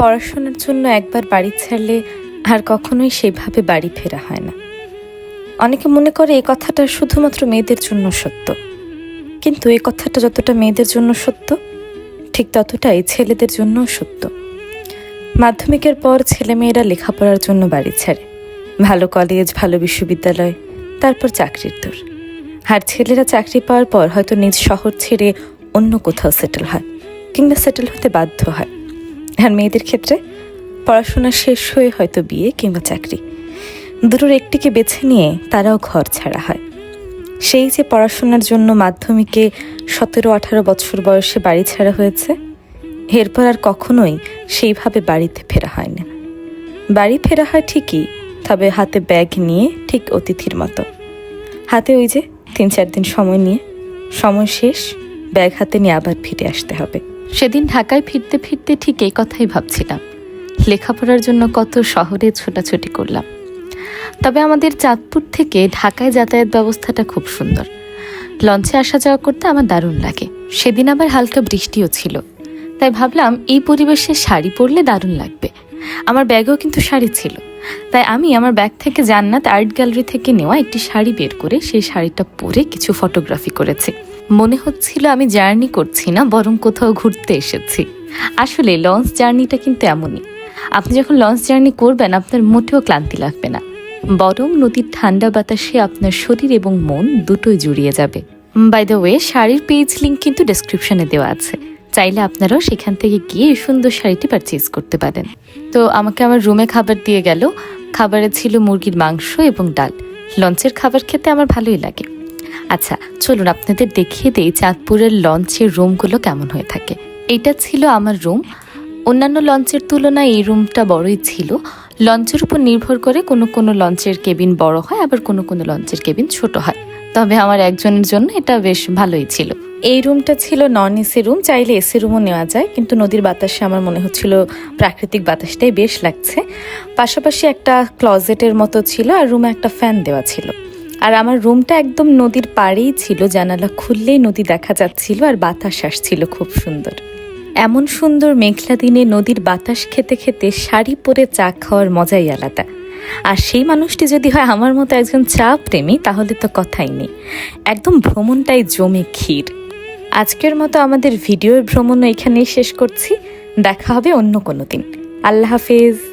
পড়াশোনার জন্য একবার বাড়ি ছাড়লে আর কখনোই সেভাবে বাড়ি ফেরা হয় না। অনেকে মনে করে এই কথাটা শুধুমাত্র মেয়েদের জন্য সত্য। কিন্তু এই কথাটা যতটা মেয়েদের জন্য সত্য, ঠিক ততটাই ছেলেদের জন্যও সত্য। মাধ্যমিকের পর ছেলেমেয়েরা লেখাপড়ার জন্য বাড়ি ছাড়ে। ভালো কলেজ, ভালো বিশ্ববিদ্যালয়, তারপর চাকরির দূর। আর ছেলেরা চাকরি পাওয়ার পর হয়তো নিজ শহর ছেড়ে অন্য কোথাও সেটেল হয়, কিংবা সেটেল হতে বাধ্য হয়। আর মেয়েদের ক্ষেত্রে পড়াশোনা শেষ হয়ে হয়তো বিয়ে কিংবা চাকরি। দুটোর একটিকে বেছে নিয়ে তারাও ঘর ছাড়া হয়। সেই যে পড়াশোনার জন্য মাধ্যমিকে সতেরো, আঠারো বছর বয়সে বাড়ি ছাড়া হয়েছে, এরপর আর কখনোই সেইভাবে বাড়িতে ফেরা হয় না। বাড়ি ফেরা হয় ঠিকই, তবে হাতে ব্যাগ নিয়ে ঠিক অতিথির মতো। হাতে ওই যে তিন চার দিন সময় নিয়ে, সময় শেষ, ব্যাগ হাতে নিয়ে আবার ফিরে আসতে হবে। সেদিন ঢাকায় ফিরতে ফিরতে ঠিক এই কথাই ভাবছিলাম। লেখাপড়ার জন্য কত শহরে ছোটাছুটি করলাম। তবে আমাদের চাঁদপুর থেকে ঢাকায় যাতায়াত ব্যবস্থাটা খুব সুন্দর। লঞ্চে আসা যাওয়া করতে আমার দারুণ লাগে। সেদিন আবার হালকা বৃষ্টিও ছিল। তাই ভাবলাম এই পরিবেশে শাড়ি পরলে দারুণ লাগবে। আমার ব্যাগেও কিন্তু শাড়ি ছিল। তাই আমি আমার ব্যাগ থেকে জান্নাত আর্ট গ্যালারি থেকে নেওয়া একটি শাড়ি বের করে সেই শাড়িটা পরে কিছু ফটোগ্রাফি করেছি। মনে হচ্ছিল আমি জার্নি করছি না, বরং কোথাও ঘুরতে এসেছি। আসলে লঞ্চ জার্নিটা কিন্তু এমনই। আপনি যখন লঞ্চ জার্নি করবেন, আপনার মোটেও ক্লান্তি লাগবে না। বরং নদীর ঠান্ডা বাতাসে আপনার শরীর এবং মন দুটোই জুড়িয়ে যাবে। বাই দ্য ওয়ে শাড়ির পেজ লিঙ্ক কিন্তু ডেসক্রিপশনে দেওয়া আছে। চাইলে আপনারাও সেখান থেকে গিয়ে সুন্দর শাড়িটি পারচেজ করতে পারেন। তো আমাকে আমার রুমে খাবার দিয়ে গেল। খাবারে ছিল মুরগির মাংস এবং ডাল। লঞ্চের খাবার খেতে আমার ভালোই লাগে। আচ্ছা চলুন আপনাদের দেখিয়ে দেই চাঁদপুরের লঞ্চের রুমগুলো কেমন হয়ে থাকে। এটা ছিল আমার রুম। অন্যান্য লঞ্চের তুলনায় এই রুমটা বড়ই ছিল। লঞ্চের উপর নির্ভর করে কোনো কোনো লঞ্চের কেবিন বড় হয়, আবার কোনো কোনো লঞ্চের কেবিন ছোট হয়। তবে আমার একজনের জন্য এটা বেশ ভালোই ছিল। এই রুমটা ছিল নন এসি রুম, চাইলে এসি রুমও নেওয়া যায়, কিন্তু নদীর বাতাসে আমার মনে হচ্ছিল প্রাকৃতিক বাতাসটাই বেশ লাগছে। পাশাপাশি একটা ক্লজেটের মতো ছিল আর রুমে একটা ফ্যান দেওয়া ছিল। আর আমার রুমটা একদম নদীর পাড়েই ছিল, জানালা খুললেই নদী দেখা যাচ্ছিল আর বাতাস আসছিল খুব সুন্দর। এমন সুন্দর মেঘলা দিনে নদীর বাতাস খেতে খেতে শাড়ি পরে চা খাওয়ার মজাই আলাদা। আর সেই মানুষটি যদি হয় আমার মতো একজন চা প্রেমী, তাহলে তো কথাই নেই। একদম ভ্রমণটাই জমে ক্ষীর। আজকের মতো আমাদের ভিডিওর ভ্রমণও এখানেই শেষ করছি। দেখা হবে অন্য কোনো দিন। আল্লাহ হাফেজ।